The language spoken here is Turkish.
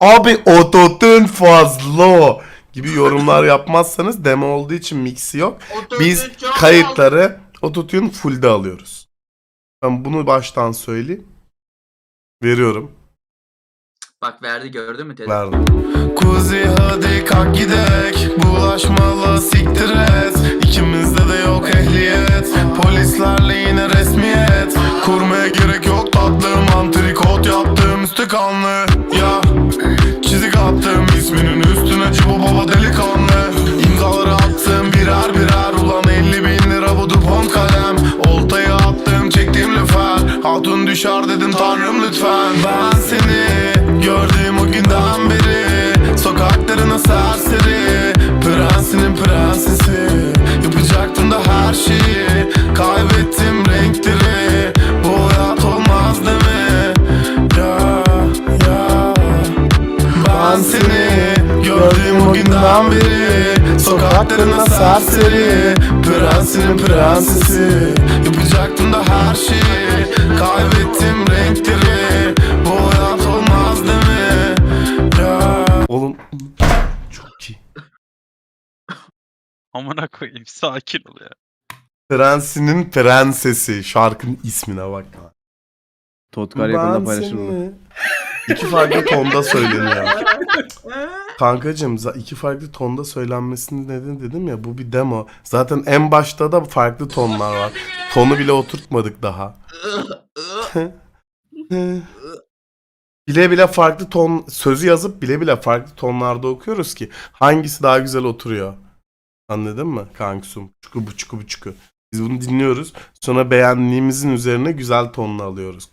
Abi ototun fazla gibi yorumlar yapmazsanız demo olduğu için mixi yok. Biz kayıtları ototune full'de alıyoruz. Ben bunu baştan söyleyeyim. Veriyorum. Bak verdi gördün mü Teddy? Verdim. Kuzi hadi kalk gidek Bulaşmalı siktir et İkimizde de yok ehliyet Polislerle yine resmiyet Kurmaya gerek yok tatlım Antrikot yaptım üstü kanlı Ya attım isminin üstüne Cibo baba delikanlı. İmzaları attım birer birer. Ulan 50 bin lira bu dupon kalem. Oltayı attım çektim lüfer. Hatun düşer dedim tanrım lütfen. Ben seni gördüğüm o günden beri Sokaklarına serseri Prensinin prensesi Yapacaktım da her şeyi Kaybettim renkleri Bu hayat olmaz deme Ya Oğlum çok iyi. Amına koyayım sakin ol ya. Prensinin prensesi şarkının ismine bak. Totkar yakında paylaşıldı. İki farklı tonda söyleniyor. Kankacım za- iki farklı tonda söylenmesinin nedeni dedim ya bu bir demo. Zaten en başta da farklı tonlar var. Tonu bile oturtmadık daha. bile bile farklı ton sözü yazıp bile bile farklı tonlarda okuyoruz ki hangisi daha güzel oturuyor. Anladın mı kanksun? Çuku bu çuku bu çuku. Biz bunu dinliyoruz. Sonra beğendiğimizin üzerine güzel tonla alıyoruz.